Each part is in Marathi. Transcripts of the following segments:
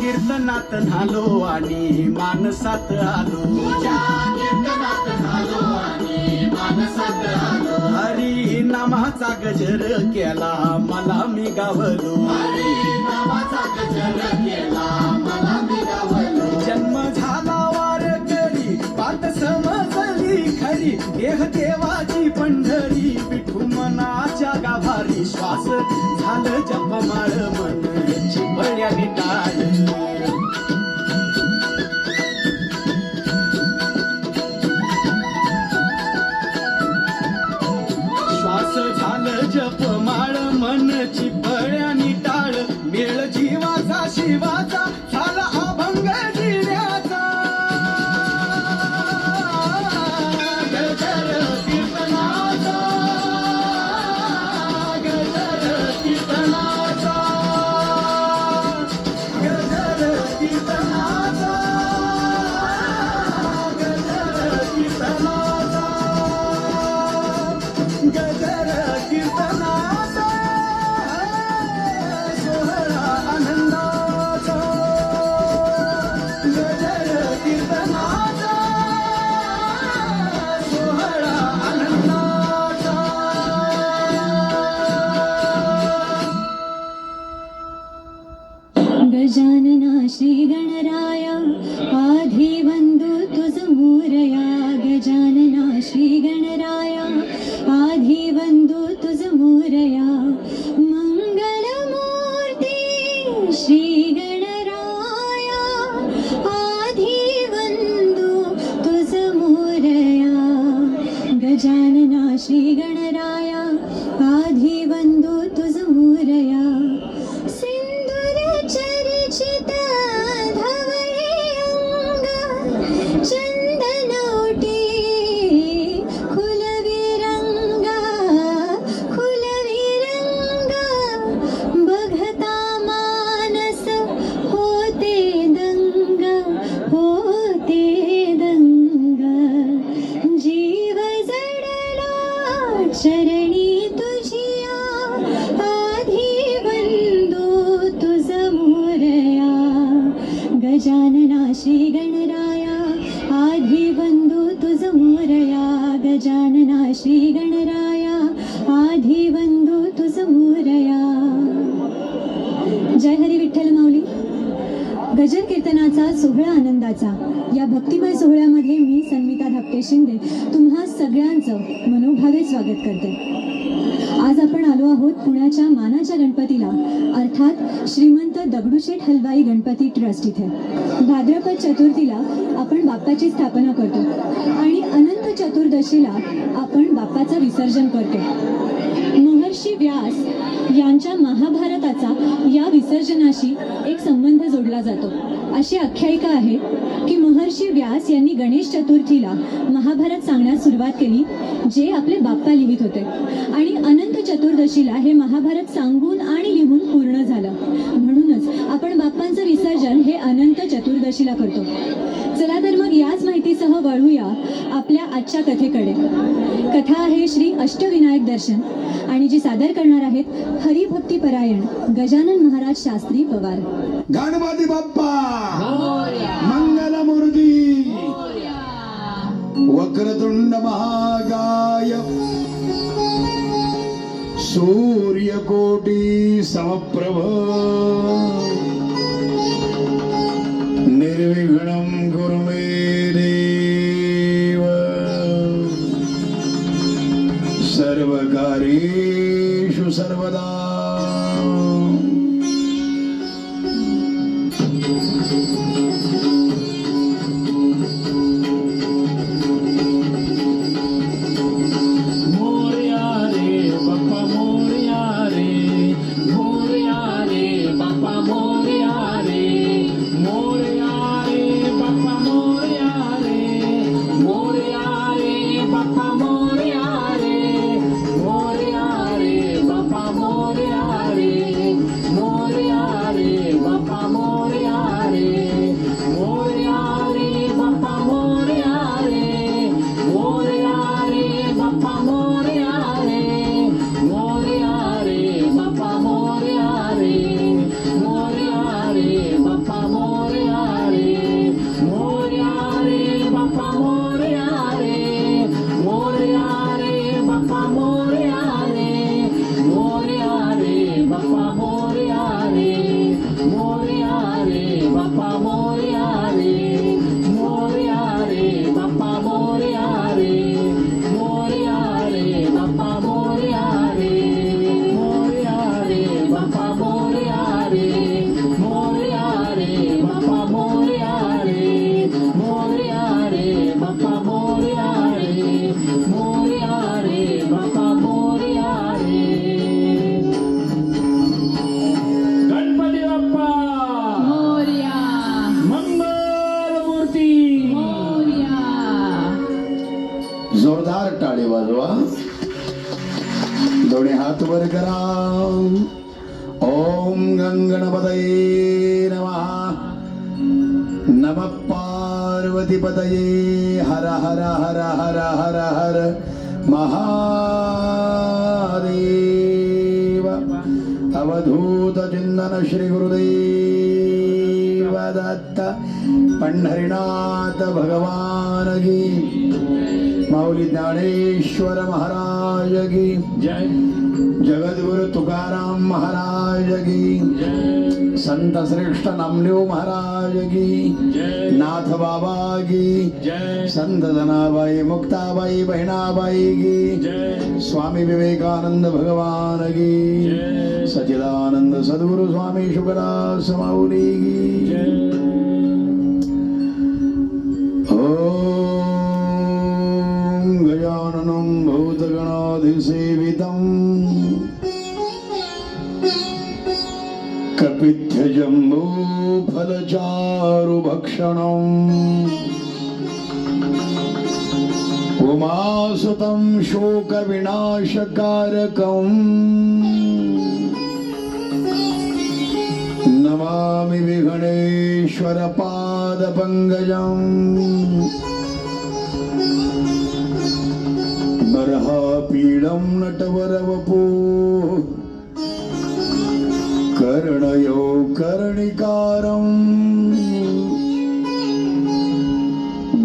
कीर्तनात झालो आणि मानसात आलो। हरी नामाचा गजर केला मला मी गावलो. जन्म झाला वार करी पात समजली खरी देह देवाची पंढरी विठू मनाच्या गाभारी श्वास झालं जपमाळ मन झालं जप माळ मनची पळ्या आधी बंधू तुझ मोरया. जय हरी विठ्ठल माऊली. गजर कीर्तनाचा सोहळा आनंदाचा. या भक्तिमय सोहळ्यामध्ये मी सन्मिता धापटे शिंदे. तुम्हा सगळ्यांचं मनोभावे स्वागत करते. आपण आलो आहोत पुण्याच्या मानाच्या गणपतीला अर्थात श्रीमंत दगडूशेठ हलवाई गणपती ट्रस्ट इथे. भाद्रपद चतुर्थीला आपण बाप्पाची स्थापना करतो आणि अनंत चतुर्दशीला आपण बाप्पाचं विसर्जन करतो. महर्षी व्यास यांच्या महाभारताचा या विसर्जनाशी एक संबंध जोडला जातो. अशी आख्यायिका आहे की महर्षी व्यास यांनी गणेश चतुर्थीला महाभारत सांगण्यास सुरुवात केली जे आपले बाप्पा लिहित होते. आणि अनंत चतुर्दशीला हे महाभारत सांगून आणि लिहून पूर्ण झालं. म्हणूनच आपण बाप्पांचं विसर्जन हे अनंत चतुर्दशीला करतो. चला तर मग याच माहितीसह वळूया आपल्या आजच्या कथेकडे. कथा आहे श्री अष्टविनायक दर्शन. आणि जी सादर करणार आहेत हरिभक्तीपरायण गजानन महाराज शास्त्री पवार. गणपती बाप्पा! मंगलमूर्ती वक्रतुंड महागाय! सूर्यकोटी समप्रभ! ओम गंगणपतये नमः। नम पार्वती पतये हर हर हर हर हर हर। महादेव। अवधूत चिंतन श्री गुरुदेव दत्त। पंढरीनाथ भगवान की। माऊली ज्ञानेश्वर महाराज की जय। जगद्गुरु तुकाराम महाराज की संत श्रेष्ठ नामदेव महाराज की जय। नाथ बाबा की जय। संत जनाबाई मुक्ताबाई बहिणाबाई की जय। स्वामी विवेकानंद भगवान की जय। सचिदानंद सद्गुरु स्वामी शुकदास माऊली की जय। भूतगणाधिसेवितम् कपित्यजम्बूफलचारुभक्षणम् उमासुतं शोकविनाशकारकम् नमामि विघ्नेश्वरपादपङ्कजम् बर्हापीडं नटवरवपो। कर्णयो कर्णिकारम्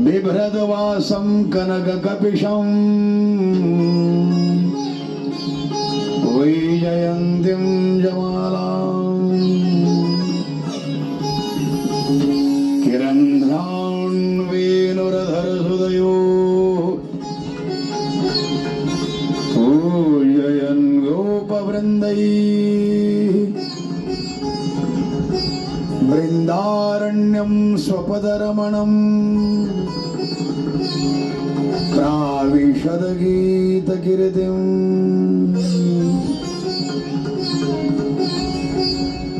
बिभ्रदवासं कनककपिशम्। ശരണ്യം സ്വപദരമണം. പ്രാവിശദഗീതകിരതിം.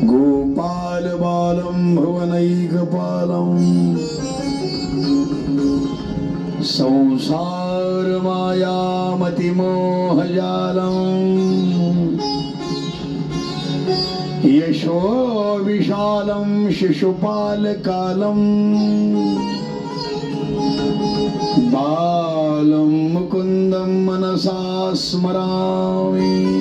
ഗോപാലബാലം ഭുവനൈകപാലം. സംസാരമായാമതിമോഹജാലം. യശോ विशालं शिशुपालकालम् बालं मुकुन्दं मनसा स्मरामि।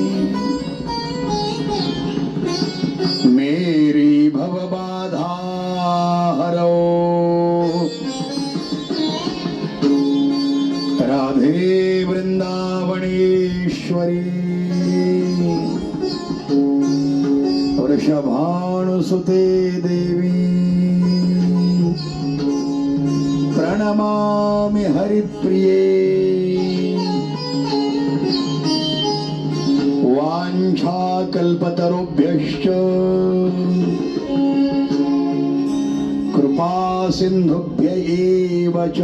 వృషభానుసుతే దేవి ప్రణమామి హరిప్రియే వాంఛాకల్పతరుభ్యశ్చ కృపా సింధుభ్య చ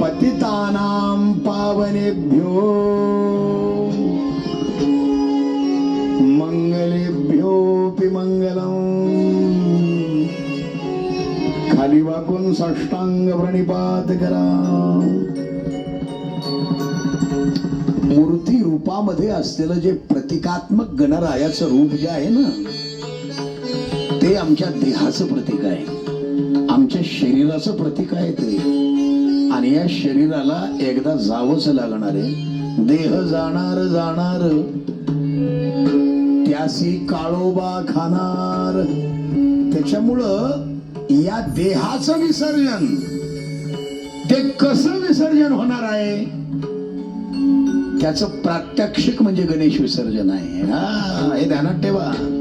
పతితానాం పావనేభ్యో खाली वाकून साष्टांग प्रणिपात करा. मूर्ती रूपामध्ये असलेलं जे प्रतिकात्मक गणरायाचं रूप जे आहे ना ते आमच्या देहाचं प्रतीक आहे. आमच्या शरीराचं प्रतीक आहे ते. आणि या शरीराला एकदा जावंच लागणार आहे देह जाणार जाणार. त्यासी काळोबा खाणार. त्याच्यामुळं या देहाचं विसर्जन. ते कसं विसर्जन होणार आहे? त्याचं प्रात्यक्षिक म्हणजे गणेश विसर्जन आहे. हा हे ध्यानात ठेवा.